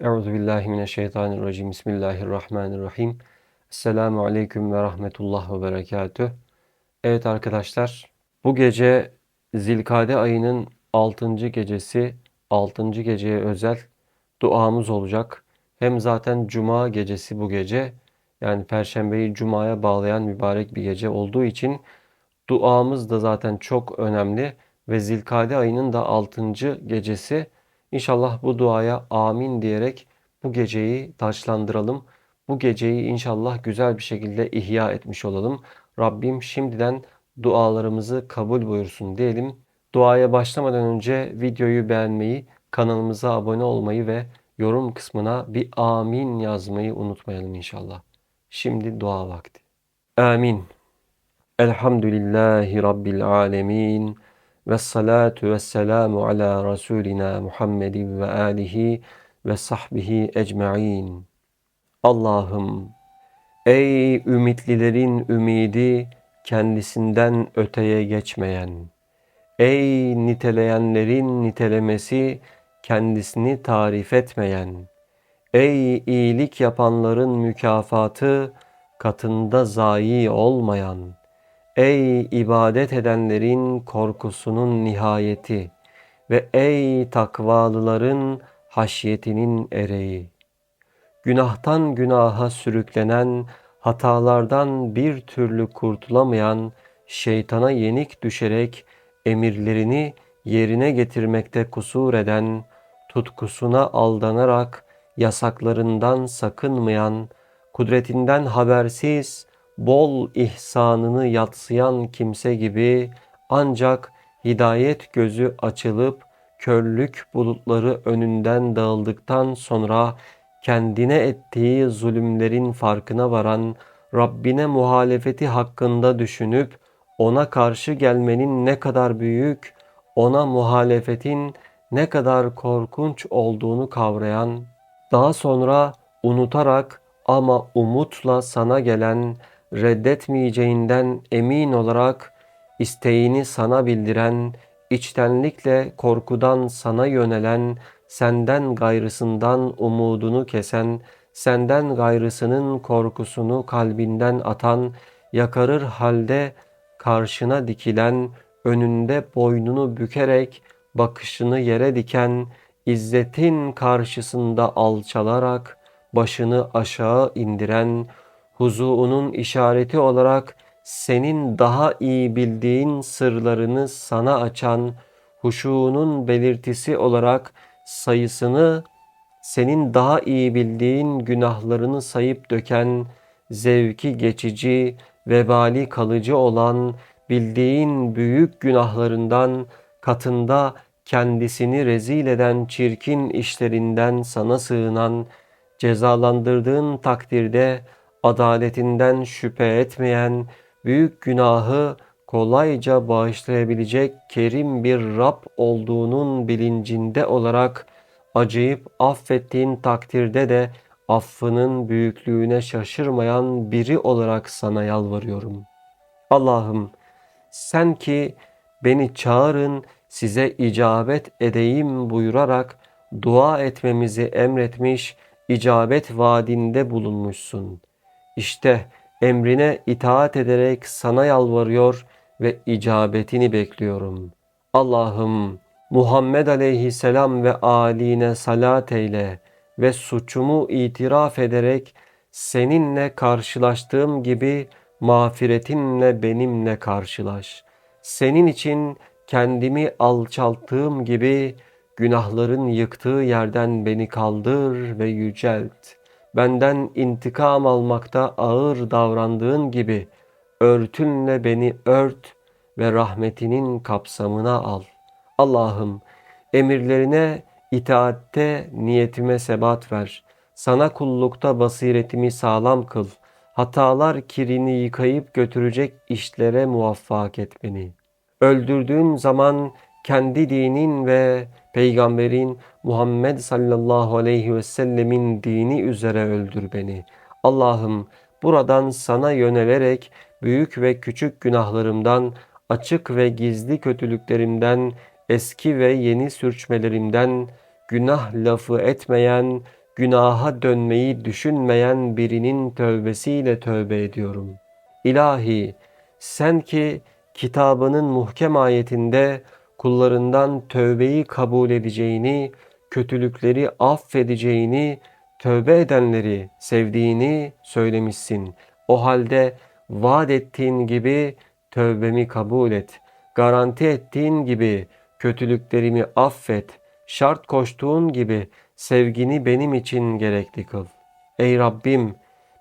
Euzu billahi mineşşeytanirracim. Bismillahirrahmanirrahim. Esselamu aleyküm ve rahmetullah ve berekatüh. Evet arkadaşlar, bu gece Zilkade ayının 6. gecesi, 6. geceye özel duamız olacak. Hem zaten cuma gecesi bu gece, yani perşembeyi cumaya bağlayan mübarek bir gece olduğu için duamız da zaten çok önemli ve Zilkade ayının da 6. gecesi. İnşallah bu duaya amin diyerek bu geceyi taçlandıralım. Bu geceyi inşallah güzel bir şekilde ihya etmiş olalım. Rabbim şimdiden dualarımızı kabul buyursun diyelim. Duaya başlamadan önce videoyu beğenmeyi, kanalımıza abone olmayı ve yorum kısmına bir amin yazmayı unutmayalım inşallah. Şimdi dua vakti. Amin. Elhamdülillahi Rabbil alemin. Ve salatu ve selamu ala Resulina Muhammedin ve alihi ve sahbihi ecma'in. Allah'ım, ey ümitlilerin ümidi kendisinden öteye geçmeyen, ey niteleyenlerin nitelemesi kendisini tarif etmeyen, ey iyilik yapanların mükafatı katında zayi olmayan.'' Ey ibadet edenlerin korkusunun nihayeti ve ey takvalıların haşyetinin ereği. Günahtan günaha sürüklenen, hatalardan bir türlü kurtulamayan, şeytana yenik düşerek emirlerini yerine getirmekte kusur eden, tutkusuna aldanarak yasaklarından sakınmayan, kudretinden habersiz, bol ihsanını yatsıyan kimse gibi ancak hidayet gözü açılıp körlük bulutları önünden dağıldıktan sonra kendine ettiği zulümlerin farkına varan Rabbine muhalefeti hakkında düşünüp ona karşı gelmenin ne kadar büyük, ona muhalefetin ne kadar korkunç olduğunu kavrayan, daha sonra unutarak ama umutla sana gelen reddetmeyeceğinden emin olarak isteğini sana bildiren, içtenlikle korkudan sana yönelen, senden gayrısından umudunu kesen, senden gayrısının korkusunu kalbinden atan, yakarır halde karşına dikilen, önünde boynunu bükerek bakışını yere diken, izzetin karşısında alçalarak başını aşağı indiren, huzuunun işareti olarak senin daha iyi bildiğin sırlarını sana açan, huşuğunun belirtisi olarak sayısını senin daha iyi bildiğin günahlarını sayıp döken, zevki geçici, vebali kalıcı olan bildiğin büyük günahlarından katında kendisini rezil eden çirkin işlerinden sana sığınan, cezalandırdığın takdirde adaletinden şüphe etmeyen, büyük günahı kolayca bağışlayabilecek kerim bir Rab olduğunun bilincinde olarak acıyıp affettiğin takdirde de affının büyüklüğüne şaşırmayan biri olarak sana yalvarıyorum. Allah'ım sen ki beni çağırın size icabet edeyim buyurarak dua etmemizi emretmiş, icabet vaadinde bulunmuşsun.'' İşte emrine itaat ederek sana yalvarıyor ve icabetini bekliyorum. Allah'ım Muhammed aleyhisselam ve aline salat eyle ve suçumu itiraf ederek seninle karşılaştığım gibi mağfiretinle benimle karşılaş. Senin için kendimi alçalttığım gibi günahların yıktığı yerden beni kaldır ve yücelt.'' Benden intikam almakta ağır davrandığın gibi örtünle beni ört ve rahmetinin kapsamına al. Allah'ım emirlerine itaatte niyetime sebat ver. Sana kullukta basiretimi sağlam kıl. Hatalar kirini yıkayıp götürecek işlere muvaffak et beni. Öldürdüğün zaman kendi dinin ve peygamberin Muhammed sallallahu aleyhi ve sellemin dini üzere öldür beni. Allah'ım buradan sana yönelerek büyük ve küçük günahlarımdan, açık ve gizli kötülüklerimden, eski ve yeni sürçmelerimden, günah lafı etmeyen, günaha dönmeyi düşünmeyen birinin tövbesiyle tövbe ediyorum. İlahi, sen ki kitabının muhkem ayetinde kullarından tövbeyi kabul edeceğini, kötülükleri affedeceğini, tövbe edenleri sevdiğini söylemişsin. O halde vaat ettiğin gibi tövbemi kabul et. Garanti ettiğin gibi kötülüklerimi affet. Şart koştuğun gibi sevgini benim için gerekli kıl. Ey Rabbim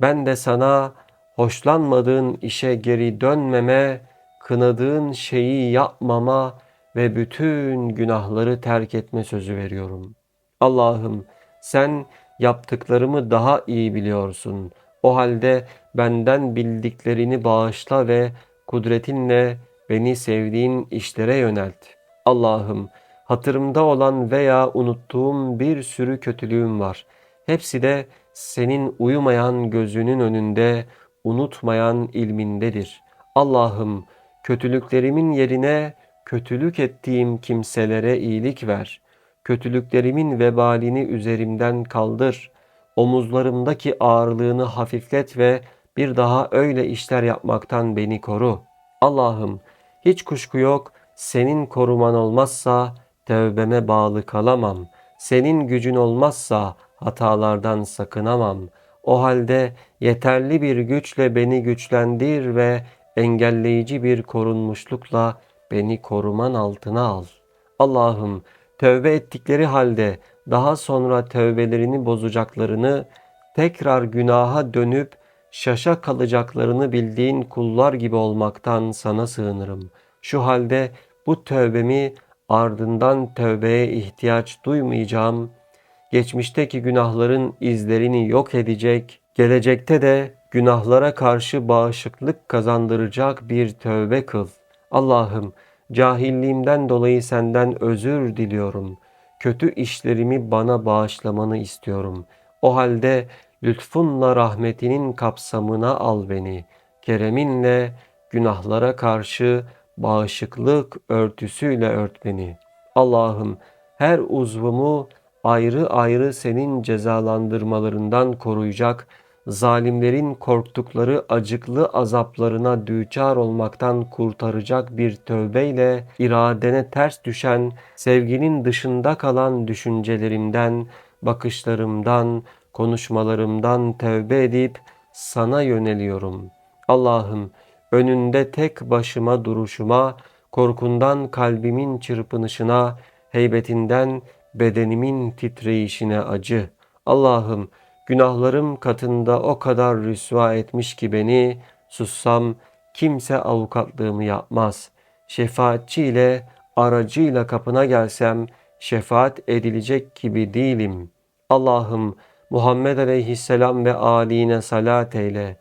ben de sana hoşlanmadığın işe geri dönmeme, kınadığın şeyi yapmama ve bütün günahları terk etme sözü veriyorum. Allah'ım sen yaptıklarımı daha iyi biliyorsun. O halde benden bildiklerini bağışla ve kudretinle beni sevdiğin işlere yönelt. Allah'ım hatırımda olan veya unuttuğum bir sürü kötülüğüm var. Hepsi de senin uyumayan gözünün önünde, unutmayan ilmindedir. Allah'ım kötülüklerimin yerine kötülük ettiğim kimselere iyilik ver. Kötülüklerimin vebalini üzerimden kaldır. Omuzlarımdaki ağırlığını hafiflet ve bir daha öyle işler yapmaktan beni koru. Allah'ım hiç kuşku yok senin koruman olmazsa tevbeme bağlı kalamam. Senin gücün olmazsa hatalardan sakınamam. O halde yeterli bir güçle beni güçlendir ve engelleyici bir korunmuşlukla beni koruman altına al. Allah'ım tövbe ettikleri halde daha sonra tövbelerini bozacaklarını, tekrar günaha dönüp şaşa kalacaklarını bildiğin kullar gibi olmaktan sana sığınırım. Şu halde bu tövbemi ardından tövbeye ihtiyaç duymayacağım. Geçmişteki günahların izlerini yok edecek, gelecekte de günahlara karşı bağışıklık kazandıracak bir tövbe kıl. Allah'ım cahilliğimden dolayı senden özür diliyorum. Kötü işlerimi bana bağışlamanı istiyorum. O halde lütfunla rahmetinin kapsamına al beni. Kereminle günahlara karşı bağışıklık örtüsüyle ört beni. Allah'ım her uzvumu ayrı ayrı senin cezalandırmalarından koruyacak, zalimlerin korktukları acıklı azaplarına düçar olmaktan kurtaracak bir tövbeyle iradene ters düşen, sevginin dışında kalan düşüncelerimden, bakışlarımdan, konuşmalarımdan tövbe edip sana yöneliyorum. Allah'ım önünde tek başıma duruşuma, korkundan kalbimin çırpınışına, heybetinden bedenimin titreyişine acı. Allah'ım günahlarım katında o kadar rüsva etmiş ki beni, sussam kimse avukatlığımı yapmaz. Şefaatçiyle, aracıyla kapına gelsem şefaat edilecek gibi değilim. Allah'ım Muhammed aleyhisselam ve âline salat eyle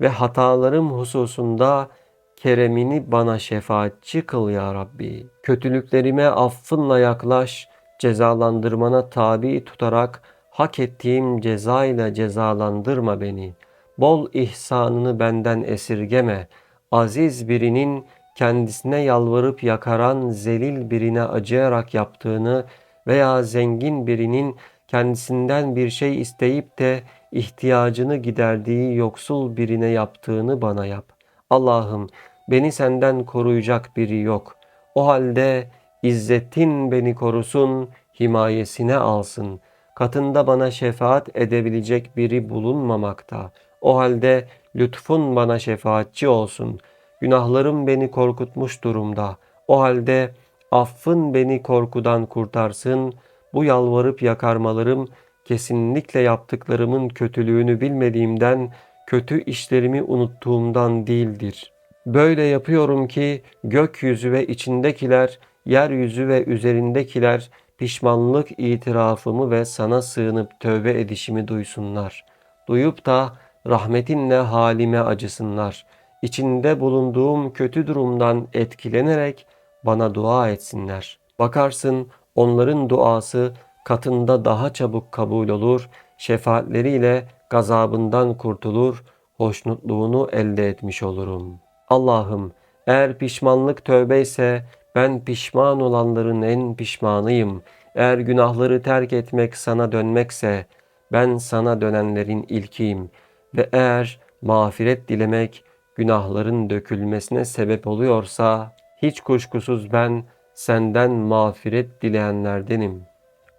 ve hatalarım hususunda keremini bana şefaatçi kıl ya Rabbi. Kötülüklerime affınla yaklaş, cezalandırmana tabi tutarak hak ettiğim ceza ile cezalandırma beni. Bol ihsanını benden esirgeme. Aziz birinin kendisine yalvarıp yakaran zelil birine acıyarak yaptığını veya zengin birinin kendisinden bir şey isteyip de ihtiyacını giderdiği yoksul birine yaptığını bana yap. Allah'ım beni senden koruyacak biri yok. O halde İzzetin beni korusun, himayesine alsın. Katında bana şefaat edebilecek biri bulunmamakta. O halde lütfun bana şefaatçi olsun. Günahlarım beni korkutmuş durumda. O halde affın beni korkudan kurtarsın. Bu yalvarıp yakarmalarım kesinlikle yaptıklarımın kötülüğünü bilmediğimden, kötü işlerimi unuttuğumdan değildir. Böyle yapıyorum ki gökyüzü ve içindekiler yeryüzü ve üzerindekiler pişmanlık itirafımı ve sana sığınıp tövbe edişimi duysunlar. Duyup da rahmetinle halime acısınlar. İçinde bulunduğum kötü durumdan etkilenerek bana dua etsinler. Bakarsın onların duası katında daha çabuk kabul olur, şefaatleriyle gazabından kurtulur, hoşnutluğunu elde etmiş olurum. Allah'ım eğer pişmanlık tövbe ise ben pişman olanların en pişmanıyım. Eğer günahları terk etmek sana dönmekse Ben sana dönenlerin ilkiyim ve eğer mağfiret dilemek günahların dökülmesine sebep oluyorsa hiç kuşkusuz ben senden mağfiret dileyenlerdenim.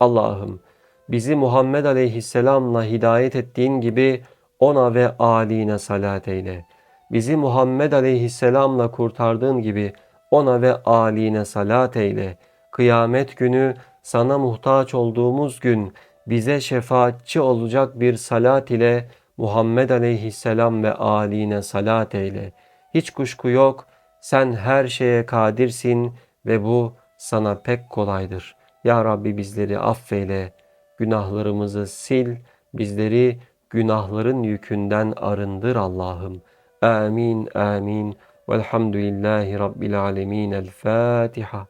Allah'ım bizi Muhammed Aleyhisselam'la hidayet ettiğin gibi ona ve âline salat eyle. Bizi Muhammed Aleyhisselam'la kurtardığın gibi ona ve âline salat eyle. Kıyamet günü sana muhtaç olduğumuz gün bize şefaatçi olacak bir salat ile Muhammed Aleyhisselam ve âline salat eyle. Hiç kuşku yok, sen her şeye kadirsin ve bu sana pek kolaydır. Ya Rabbi bizleri affeyle, günahlarımızı sil, bizleri günahların yükünden arındır Allah'ım. Amin, amin. Velhamdülillahi Rabbil alemin. El Fatiha.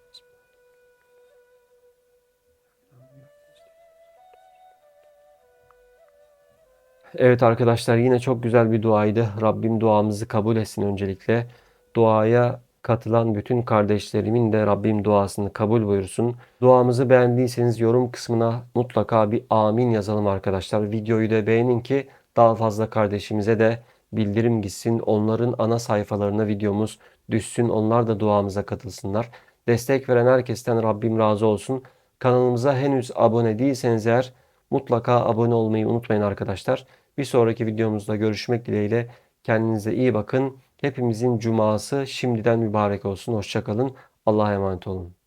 Evet arkadaşlar yine çok güzel bir duaydı. Rabbim duamızı kabul etsin öncelikle. Duaya katılan bütün kardeşlerimin de Rabbim duasını kabul buyursun. Duamızı beğendiyseniz yorum kısmına mutlaka bir amin yazalım arkadaşlar. Videoyu da beğenin ki daha fazla kardeşimize de bildirim gitsin. Onların ana sayfalarına videomuz düşsün. Onlar da duamıza katılsınlar. Destek veren herkesten Rabbim razı olsun. Kanalımıza henüz abone değilseniz eğer mutlaka abone olmayı unutmayın arkadaşlar. Bir sonraki videomuzda görüşmek dileğiyle. Kendinize iyi bakın. Hepimizin cuması şimdiden mübarek olsun. Hoşçakalın. Allah'a emanet olun.